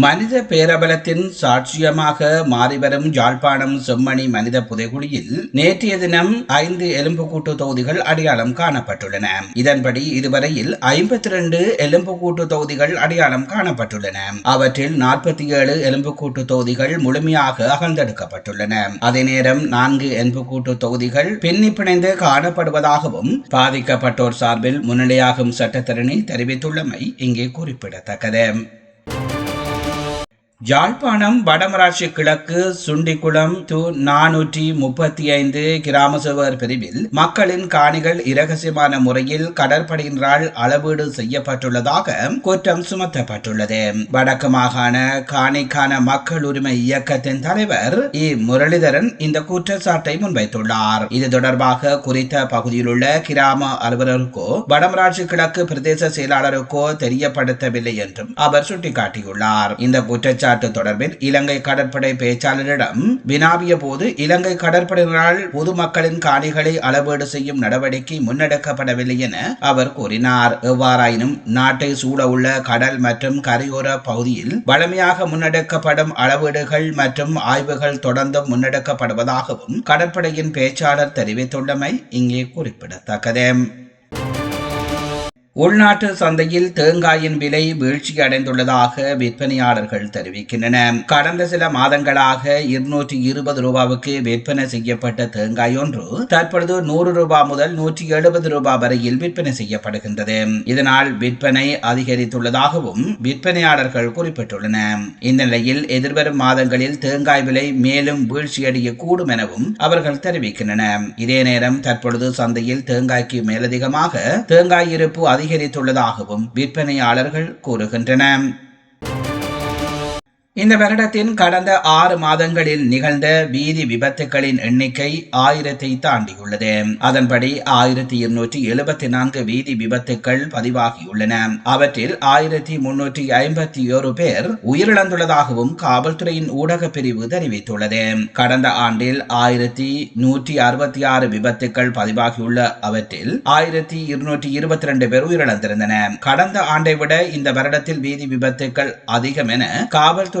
மனித பேரபலத்தின் சாட்சியமாக மாறிவரும் யாழ்ப்பாணம் செம்மணி மனித புதைகுழியில் நேற்றைய தினம் ஐந்து எலும்புக்கூட்டு தொகுதிகள் அடையாளம் காணப்பட்டுள்ளன. இதன்படி இதுவரையில் ஐம்பத்தி ரெண்டு எலும்புக்கூட்டு தொகுதிகள் அடையாளம் காணப்பட்டுள்ளன. அவற்றில் நாற்பத்தி ஏழு எலும்புக்கூட்டு தொகுதிகள் முழுமையாக அகழ்ந்தெடுக்கப்பட்டுள்ளன. அதே நேரம் நான்கு எலும்புக்கூட்டு தொகுதிகள் பின்னி பிணைந்து காணப்படுவதாகவும் பாதிக்கப்பட்டோர் சார்பில் முன்னிலையாகும் சட்டத்தரணி தெரிவித்துள்ளமை இங்கே குறிப்பிடத்தக்கது. யாழ்ப்பாணம் வடமராட்சி கிழக்கு சுண்டிக்குளம் டு நானூற்றி முப்பத்தி ஐந்து கிராம சேவர் பிரிவில் மக்களின் காணிகள் இரகசியமான முறையில் கடற்படையினரால் அளவீடு செய்யப்பட்டுள்ளதாக குற்றம் சுமத்தப்பட்டுள்ளது. வடக்கு மாகாண காணிக்கான மக்கள் உரிமை இயக்கத்தின் தலைவர் இ. முரளிதரன் இந்த குற்றச்சாட்டை முன்வைத்துள்ளார். இது தொடர்பாக குறித்த பகுதியில் உள்ள கிராம அலுவலருக்கோ வடமராட்சி கிழக்கு பிரதேச செயலாளருக்கோ தெரியப்படுத்தவில்லை என்றும் அவர் சுட்டிக்காட்டியுள்ளார். இந்த குற்றச்சாட்டு குற்றச்சாட்டு தொடர்பில் இலங்கை கடற்படை பேச்சாளரிடம் வினாவிய போது இலங்கை கடற்படையினரால் பொதுமக்களின் காணிகளை அளவீடு செய்யும் நடவடிக்கை முன்னெடுக்கப்படவில்லை என அவர் கூறினார். எவ்வாறாயினும் நாட்டை சூழ உள்ள கடல் மற்றும் கரையோர பகுதியில் வளமையாக முன்னெடுக்கப்படும் அளவீடுகள் மற்றும் ஆய்வுகள் தொடர்ந்தும் முன்னெடுக்கப்படுவதாகவும் கடற்படையின் பேச்சாளர் தெரிவித்துள்ளமை இங்கே குறிப்பிடத்தக்கது. உள்நாட்டு சந்தையில் தேங்காயின் விலை வீழ்ச்சி அடைந்துள்ளதாக விற்பனையாளர்கள் தெரிவிக்கின்றன. கடந்த சில மாதங்களாக இருநூற்றி இருபது ரூபாவுக்கு விற்பனை செய்யப்பட்ட தேங்காய் ஒன்று தற்பொழுது நூறு ரூபாய் முதல் நூற்றி எழுபது ரூபாய் வரையில் விற்பனை செய்யப்படுகின்றது. இதனால் விற்பனை அதிகரித்துள்ளதாகவும் விற்பனையாளர்கள் குறிப்பிட்டுள்ளனர் இந்த நிலையில் எதிர்வரும் மாதங்களில் தேங்காய் விலை மேலும் வீழ்ச்சியடையக்கூடும் எனவும் அவர்கள் தெரிவிக்கின்றனர். இதே நேரம் தற்பொழுது சந்தையில் தேங்காய்க்கு மேலதிகமாக தேங்காய் இருப்பு அதிகரித்துள்ளதாகவும் விற்பனையாளர்கள் கூறுகின்றனர். இந்த வருடத்தின் கடந்த ஆறு மாதங்களில் நிகழ்ந்த வீதி விபத்துகளின் எண்ணிக்கை ஆயிரத்தை தாண்டியுள்ளது. அதன்படி ஆயிரத்தி இருநூற்றி எழுபத்தி நான்கு வீதி விபத்துக்கள் பதிவாகியுள்ளன. அவற்றில் ஆயிரத்தி முன்னூற்றி ஐம்பத்தி ஏழு பேர் உயிரிழந்துள்ளதாகவும் காவல்துறையின் ஊடக பிரிவு தெரிவித்துள்ளது. கடந்த ஆண்டில் ஆயிரத்தி நூற்றி அறுபத்தி ஆறு விபத்துக்கள் பதிவாகியுள்ள அவற்றில் ஆயிரத்தி இருநூற்றி இருபத்தி ரெண்டு பேர் உயிரிழந்திருந்தன கடந்த ஆண்டை விட இந்த வருடத்தில் வீதி விபத்துக்கள் அதிகம் என காவல்துறை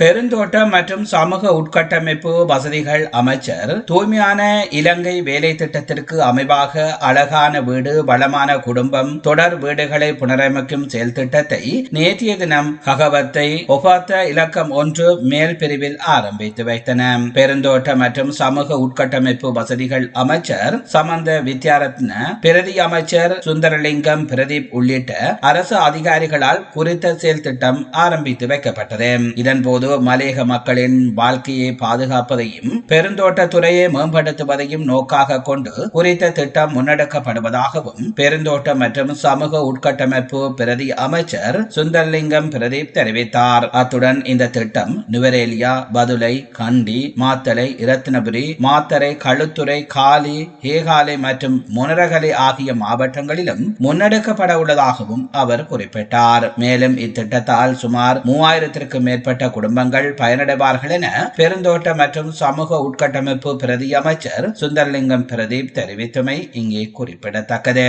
பெருந்தோட்டம் மற்றும் சமூக உட்கட்டமைப்பு வசதிகள் அமைச்சர் தூய்மையான இலங்கை வேலை திட்டத்திற்கு அமைவாக அழகான வீடு வளமான குடும்பம் தொடர் வீடுகளை புனரமைக்கும் செயல் திட்டத்தை நேற்றைய தினம் ககவத்தை ஒபாத்த இலக்கம் ஒன்று மேல் பிரிவில் ஆரம்பித்து வைத்தன. பெருந்தோட்ட மற்றும் சமூக உட்கட்டமைப்பு வசதிகள் அமைச்சர் சமந்த வித்யாரத்ன பிரதி அமைச்சர் சுந்தரலிங்கம் பிரதீப் உள்ளிட்ட அரசு அதிகாரிகளால் குறித்த செயல் திட்டம் ஆரம்பித்து வைக்கப்பட்டது. இதன்போது மலையக மக்களின் வாழ்க்கையை பாதுகாப்பதையும் பெருந்தோட்ட துறையை மேம்படுத்துவதையும் நோக்காக கொண்டு குறித்த திட்டம் முன்னெடுக்கப்படுவதாகவும் பெருந்தோட்டம் மற்றும் சமூக உட்கட்டமைப்பு பிரதி அமைச்சர் சுந்தர்லிங்கம் பிரதீப் தெரிவித்தார். அத்துடன் இந்த திட்டம் நுவரேலியா பதுளை கண்டி மாத்தளை இரத்தினபுரி மாத்தரை களுத்துறை காலி ஏகாலை மற்றும் முனரகலை ஆகிய மாவட்டங்களிலும் முன்னெடுக்கப்பட உள்ளதாகவும் அவர் குறிப்பிட்டார். மேலும் இத்திட்டத்தால் சுமார் மூவாயிரத்திற்கும் மேற்பட்ட குடும்ப குடும்பங்கள் பயனடைவார்கள் என பெருந்தோட்ட மற்றும் சமூக உட்கட்டமைப்பு பிரதி அமைச்சர் சுந்தர்லிங்கம் பிரதீப் தெரிவித்தமை இங்கே குறிப்பிடத்தக்கது.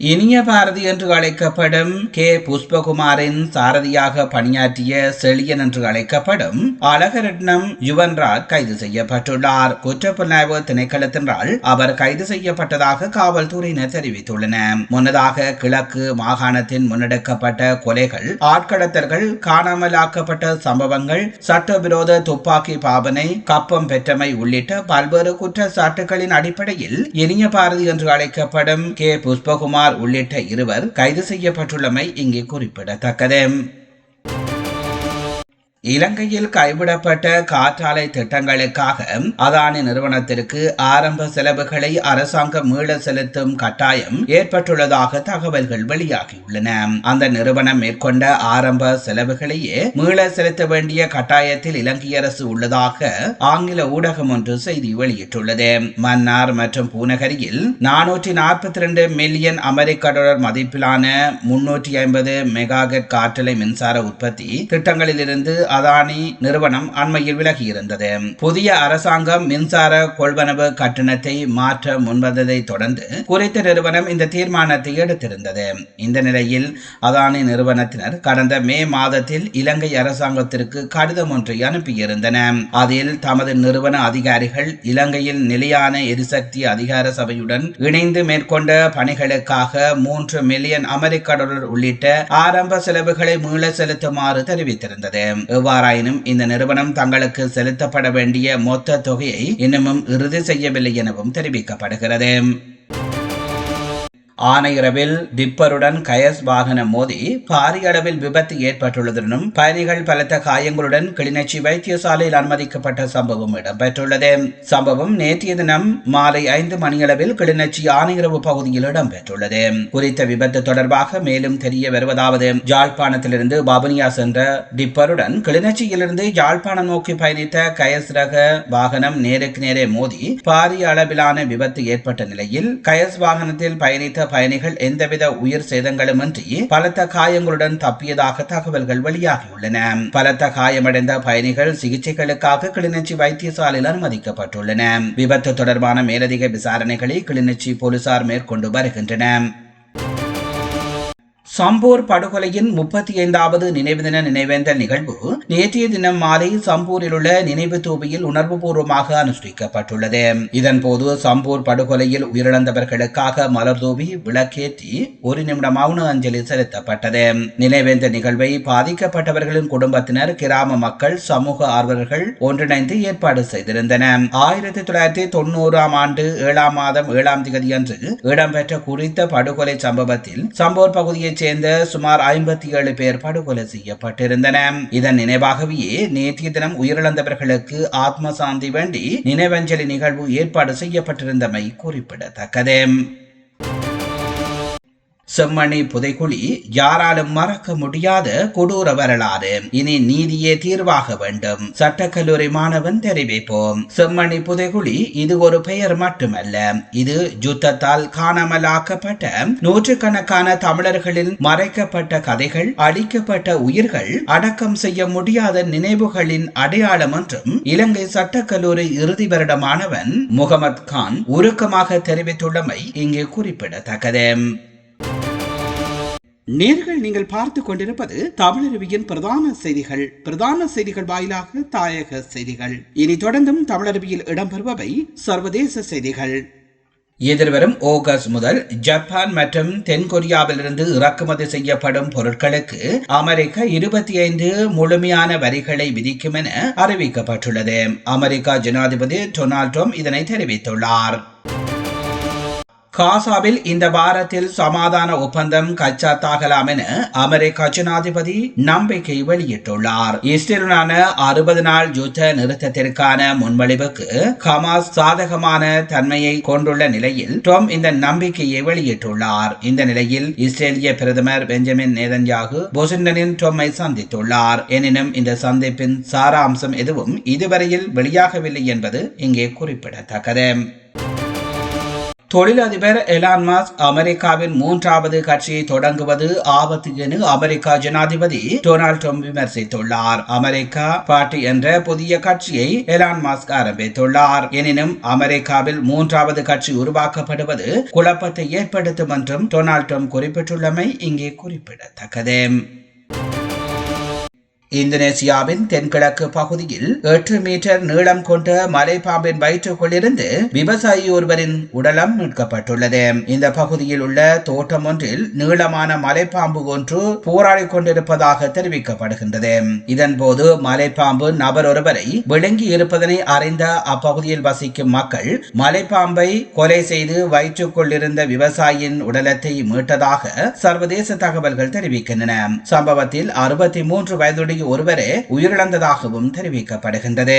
இனிய பாரதி என்று அழைக்கப்படும் கே. புஷ்பகுமாரின் சாரதியாக பணியாற்றிய செழியன் என்று அழைக்கப்படும் அழகரட்னம் யுவன்ராஜ் கைது செய்யப்பட்டுள்ளார். குற்றப்புலனாய்வு திணைக்களத்தினால் அவர் கைது செய்யப்பட்டதாக காவல்துறையினர் தெரிவித்துள்ளனர். முன்னதாக கிழக்கு மாகாணத்தின் முன்னெடுக்கப்பட்ட கொலைகள் ஆட்கடத்தல்கள் காணாமலாக்கப்பட்ட சம்பவங்கள் சட்டவிரோத துப்பாக்கி பாவனை கப்பம் பெற்றமை உள்ளிட்ட பல்வேறு குற்றச்சாட்டுகளின் அடிப்படையில் இனிய பாரதி என்று அழைக்கப்படும் கே. புஷ்பகுமார் குமார் உள்ளிட்ட இருவர் கைது செய்யப்பட்டுள்ளமை இங்கே குறிப்பிடத்தக்கது. இலங்கையில் கைவிடப்பட்ட காற்றாலை திட்டங்களுக்காக அதானி நிறுவனத்திற்கு ஆரம்ப செலவுகளை அரசாங்கம் மீள செலுத்தும் கட்டாயம் ஏற்பட்டுள்ளதாக தகவல்கள் வெளியாகியுள்ளன. அந்த நிறுவனம் மேற்கொண்ட ஆரம்ப செலவுகளையே மீள செலுத்த வேண்டிய கட்டாயத்தில் இலங்கை அரசு உள்ளதாக ஆங்கில ஊடகம் ஒன்று செய்தி வெளியிட்டுள்ளது. மன்னார் மற்றும் பூநகரியில் நானூற்றி நாற்பத்தி ரெண்டு மில்லியன் அமெரிக்க டாலர் மதிப்பிலான முன்னூற்றி ஐம்பது மெகாகட் காற்றலை மின்சார உற்பத்தி திட்டங்களிலிருந்து அதானி நிறுவனம் அண்மையில் விலகியிருந்தது. புதிய அரசாங்கம் மின்சார கொள்வனவு கட்டணத்தை மாற்ற முன்வந்ததை தொடர்ந்து குறித்த நிறுவனம் இந்த தீர்மானத்தை எடுத்திருந்தது. இந்த நிலையில் அதானி நிறுவனத்தினர் கடந்த மே மாதத்தில் இலங்கை அரசாங்கத்திற்கு கடிதம் ஒன்றை அனுப்பியிருந்தன. அதில் தமது நிறுவன அதிகாரிகள் இலங்கையில் நிலையான எரிசக்தி அதிகார சபையுடன் இணைந்து மேற்கொண்ட பணிகளுக்காக மூன்று மில்லியன் அமெரிக்க டாலர் உள்ளிட்ட ஆரம்ப செலவுகளை மீள செலுத்துமாறு தெரிவித்திருந்தது. எவ்வாறாயினும் இந்த நிறுவனம் தங்களுக்கு செலுத்தப்பட வேண்டிய மொத்த தொகையை இன்னமும் இறுதி செய்யவில்லை எனவும் தெரிவிக்கப்படுகிறது. ஆனையிரவில் டிப்பருடன் கயஸ் வாகனம் மோதி பாரிய அளவில் விபத்து ஏற்பட்டுள்ளதுடனும் பயணிகள் பலத்த காயங்களுடன் கிளிநொச்சி வைத்தியசாலையில் அனுமதிக்கப்பட்ட சம்பவம் இடம்பெற்றுள்ளது. சம்பவம் நேற்றைய தினம் மாலை ஐந்து மணியளவில் கிளிநொச்சி ஆனையிரவு பகுதியில் இடம்பெற்றுள்ளது. குறித்த விபத்து தொடர்பாக மேலும் தெரிய வருவதாவது யாழ்ப்பாணத்திலிருந்து பபனியா சென்ற டிப்பருடன் கிளிநொச்சியிலிருந்து யாழ்ப்பாணம் நோக்கி பயணித்த கயஸ் ரக வாகனம் நேருக்கு நேரே மோதி பாரிய அளவிலான விபத்து ஏற்பட்ட நிலையில் கயஸ் வாகனத்தில் பயணித்த பயணிகள் எந்தவித உயிர் சேதங்களுமின்றி பலத்த காயங்களுடன் தப்பியதாக தகவல்கள் வெளியாகியுள்ளன. பலத்த காயமடைந்த பயணிகள் சிகிச்சைகளுக்காக கிளிநொச்சி வைத்தியசாலையில் அனுமதிக்கப்பட்டுள்ளன. விபத்து தொடர்பான மேலதிக விசாரணைகளை கிளிநொச்சி போலீசார் மேற்கொண்டு வருகின்றனர். சம்பூர் படுகொலையின் முப்பத்தி ஐந்தாவது நினைவு தின நினைவேந்தல் நிகழ்வு நேற்றைய தினம் மாலை சம்பூரில் உள்ள நினைவு தூபியில் உணர்வுபூர்வமாக அனுஷ்டிக்கப்பட்டுள்ளது. இதன்போது சம்பூர் படுகொலையில் உயிரிழந்தவர்களுக்காக மலர் தூவி விளக்கேற்றி ஒரு நிமிடம் மௌன அஞ்சலி செலுத்தப்பட்டது. நினைவேந்த நிகழ்வை பாதிக்கப்பட்டவர்களின் குடும்பத்தினர் கிராம மக்கள் சமூக ஆர்வலர்கள் ஒன்றிணைந்து ஏற்பாடு செய்திருந்தனர் ஆயிரத்தி தொள்ளாயிரத்தி தொண்ணூறாம் ஆண்டு ஏழாம் மாதம் ஏழாம் தேதி அன்று இடம்பெற்ற குறித்த படுகொலை சம்பவத்தில் சம்பூர் பகுதியைச் சேர்ந்த சுமார் ஐம்பத்தி ஏழு பேர் படுகொலை செய்யப்பட்டிருந்தன. இதன் நினைவாகவே நேற்றைய தினம் உயிரிழந்தவர்களுக்கு ஆத்ம சாந்தி வேண்டி நினைவஞ்சலி நிகழ்வு ஏற்பாடு செய்யப்பட்டிருந்தமை குறிப்பிடத்தக்கது. செம்மணி புதைகுழி யாராலும் மறக்க முடியாத கொடூர வரலாறு. இனி நீதியே தீர்வாக வேண்டும். சட்டக்கல்லூரி மாணவன் தெரிவிப்போம். செம்மணி புதைகுழி இது ஒரு பெயர் மட்டுமல்ல. இது யுத்தத்தால் காணாமலாக்கப்பட்ட நூற்றுக்கணக்கான தமிழர்களின் மறைக்கப்பட்ட கதைகள் அழிக்கப்பட்ட உயிர்கள் அடக்கம் செய்ய முடியாத நினைவுகளின் அடையாளம் என்றும் இலங்கை சட்டக்கல்லூரி இறுதி வருட மாணவன் முகமது கான் உருக்கமாக தெரிவித்துள்ளமை இங்கே குறிப்பிடத்தக்கது. நேர்கள் நீங்கள் பார்த்து கொண்டிருப்பது தமிழருவியின் பிரதான செய்திகள். பிரதான செய்திகள் வாயிலாக தாயக செய்திகள். இனி தொடர்ந்தும் தமிழருவியில் இடம்பெறுபவை சர்வதேச செய்திகள். எதிர்வரும் ஆகஸ்ட் முதல் ஜப்பான் மற்றும் தென்கொரியாவிலிருந்து இறக்குமதி செய்யப்படும் பொருட்களுக்கு அமெரிக்கா இருபத்தி ஐந்து முழுமையான வரிகளை விதிக்கும் என அறிவிக்கப்பட்டுள்ளது. அமெரிக்கா ஜனாதிபதி டொனால்ட் ட்ரம்ப் இதனை தெரிவித்துள்ளார். காசாவில் இந்த வாரத்தில் சமாதான ஒப்பந்தம் கச்சாத்தாகலாம் என அமெரிக்க ஜனாதிபதி நம்பிக்கை வெளியிட்டுள்ளார். இஸ்ரேலுடனான அறுபது நாள் யுத்த நிறுத்தத்திற்கான முன்மொழிவுக்கு ஹமாஸ் சாதகமான தன்மையை கொண்டுள்ள நிலையில் டொம் இந்த நம்பிக்கையை வெளியிட்டுள்ளார். இந்த நிலையில் இஸ்ரேலிய பிரதமர் பெஞ்சமின் நேதன்யாகு பொசிண்டனின் டொம்மை சந்தித்துள்ளார். எனினும் இந்த சந்திப்பின் சாராம்சம் எதுவும் இதுவரையில் வெளியாகவில்லை என்பது இங்கே குறிப்பிடத்தக்கது. தொழிலதிபர் எலான் மாஸ்க் அமெரிக்காவின் மூன்றாவது கட்சியை தொடங்குவது ஆபத்து என அமெரிக்கா ஜனாதிபதி டொனால்ட் ட்ரம்ப் விமர்சித்துள்ளார். அமெரிக்கா பார்ட்டி என்ற புதிய கட்சியை எலான் மாஸ்க் ஆரம்பித்துள்ளார். எனினும் அமெரிக்காவில் மூன்றாவது கட்சி உருவாக்கப்படுவது குழப்பத்தை ஏற்படுத்தும் என்றும் டொனால்ட் ட்ரம்ப் குறிப்பிட்டுள்ளமை இங்கே குறிப்பிடத்தக்கது. இந்தோனேசியாவின் தென்கிழக்கு பகுதியில் எட்டு மீட்டர் நீளம் கொண்ட மலைப்பாம்பின் வயிற்றுக்குள்ளிருந்து விவசாயி ஒருவரின் உடலம் மீட்கப்பட்டுள்ளது. இந்த பகுதியில் உள்ள தோட்டம் ஒன்றில் நீளமான மலைப்பாம்பு ஒன்று போராடி கொண்டிருப்பதாக தெரிவிக்கப்படுகின்றது. இதன்போது மலைப்பாம்பு நபர் ஒருவரை விளங்கி இருப்பதனை அறிந்த அப்பகுதியில் வசிக்கும் மக்கள் மலைப்பாம்பை கொலை செய்து வயிற்றுக்குள் இருந்த விவசாயியின் உடலத்தை மீட்டதாக சர்வதேச தகவல்கள் தெரிவிக்கின்றன. சம்பவத்தில் அறுபத்தி மூன்று வயதுடைய ஒருவரே உயிரிழந்ததாகவும் தெரிவிக்கப்படுகின்றது.